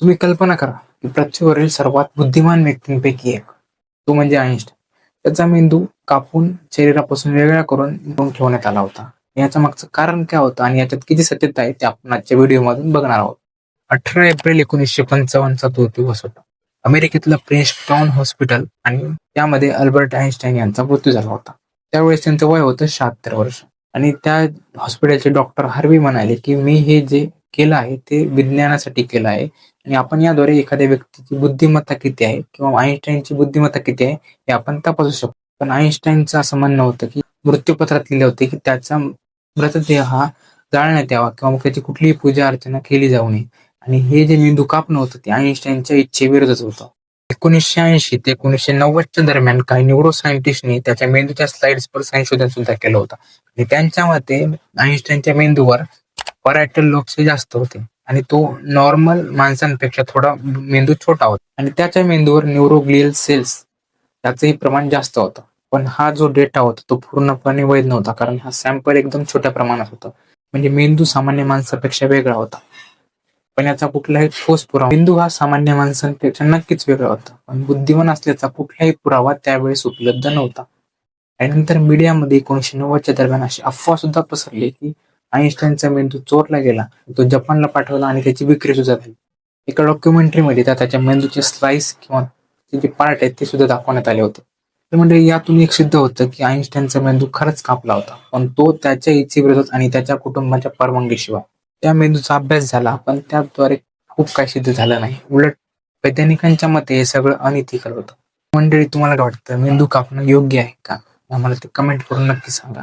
तुम्ही कल्पना करा की पृथ्वीवरील सर्वात बुद्धिमान व्यक्तींपैकी एक. तो म्हणजे आईन्स्टाईन त्याचा मेंदू कापून शरीरापासून वेगळा करून बनवून ठेवण्यात आला होता. याचं मागचं कारण काय होतं आणि याच्यात किती सत्यता आहे ते आपण आजच्या व्हिडिओमधून बघणार आहोत. अठरा एप्रिल एकोणीसशे पंचावन्नचा तो दिवस होता. अमेरिकेतलं प्रिन्स टाउन हॉस्पिटल आणि त्यामध्ये अल्बर्ट आईन्स्टाईन यांचा मृत्यू झाला होता. त्यावेळेस त्यांचं वय होतं शहात्तर वर्ष. आणि त्या हॉस्पिटलचे डॉक्टर हार्वी म्हणाले की मी हे जे केलं आहे ते विज्ञानासाठी केलं आहे. आणि आपण याद्वारे एखाद्या व्यक्तीची बुद्धिमत्ता किती आहे किंवा आईन्स्टाईनची बुद्धिमत्ता किती आहे हे आपण तपासू शकतो. पण आईन्स्टाईनचं असं म्हणणं होतं की मृत्यूपत्रात लिहिले होते की त्याचा मृतदेह हा जाळण्यात यावा किंवा मग त्याची कुठलीही पूजा अर्चना केली जाऊ नये. आणि हे जे मेंदू कापणं होतं ते आईन्स्टाईनच्या इच्छेविरुद्धच होतं. एकोणीसशे ऐंशी ते एकोणीसशे नव्वदच्या दरम्यान काही न्यूरो सायंटिस्टनी त्याच्या मेंदूच्या स्लाइड्सवर संशोधन सुद्धा केलं होतं. आणि त्यांच्या मते आईन्स्टाईनच्या मेंदूवर परायटल लोब्स जास्त होते. आणि तो नॉर्मल माणसांपेक्षा थोडा मेंदू छोटा होता. आणि त्याच्या मेंदूवर न्यूरोग्लियल सेल्स त्याचंही प्रमाण जास्त होतं. पण हा जो डेटा होता तो पूर्णपणे वैध नव्हता. कारण हा सॅम्पल एकदम छोट्या प्रमाणात होता. म्हणजे मेंदू सामान्य माणसापेक्षा वेगळा होता. पण याचा कुठलाही ठोस पुरावा मेंदू हा सामान्य माणसांपेक्षा नक्कीच वेगळा होता. पण बुद्धिमान असल्याचा कुठलाही पुरावा त्यावेळेस उपलब्ध नव्हता. आणि नंतर मीडियामध्ये एकोणीशे नव्वदच्या दरम्यान अशी अफवा सुद्धा पसरली की आईन्स्टाईनचा मेंदू चोरला गेला तो जपानला पाठवला आणि त्याची विक्री सुद्धा झाली. एका डॉक्युमेंटरीमध्ये त्या त्याच्या मेंदूचे स्लाइस किंवा ते जे पार्ट आहेत ते सुद्धा दाखवण्यात आले होते. तर म्हणजे यातून एक सिद्ध होतं की आईन्स्टाईनचा मेंदू खरंच कापला होता. पण तो त्याच्या इच्छेविरोधात आणि त्याच्या कुटुंबाच्या परवानगीशिवाय त्या मेंदूचा अभ्यास झाला पण त्याद्वारे खूप काही सिद्ध झालं नाही. उलट वैज्ञानिकांच्या मते हे सगळं अनइथिकल होतं. मंडळी तुम्हाला काय वाटतं? मेंदू कापणं योग्य आहे का? आम्हाला ते कमेंट करून नक्की सांगा.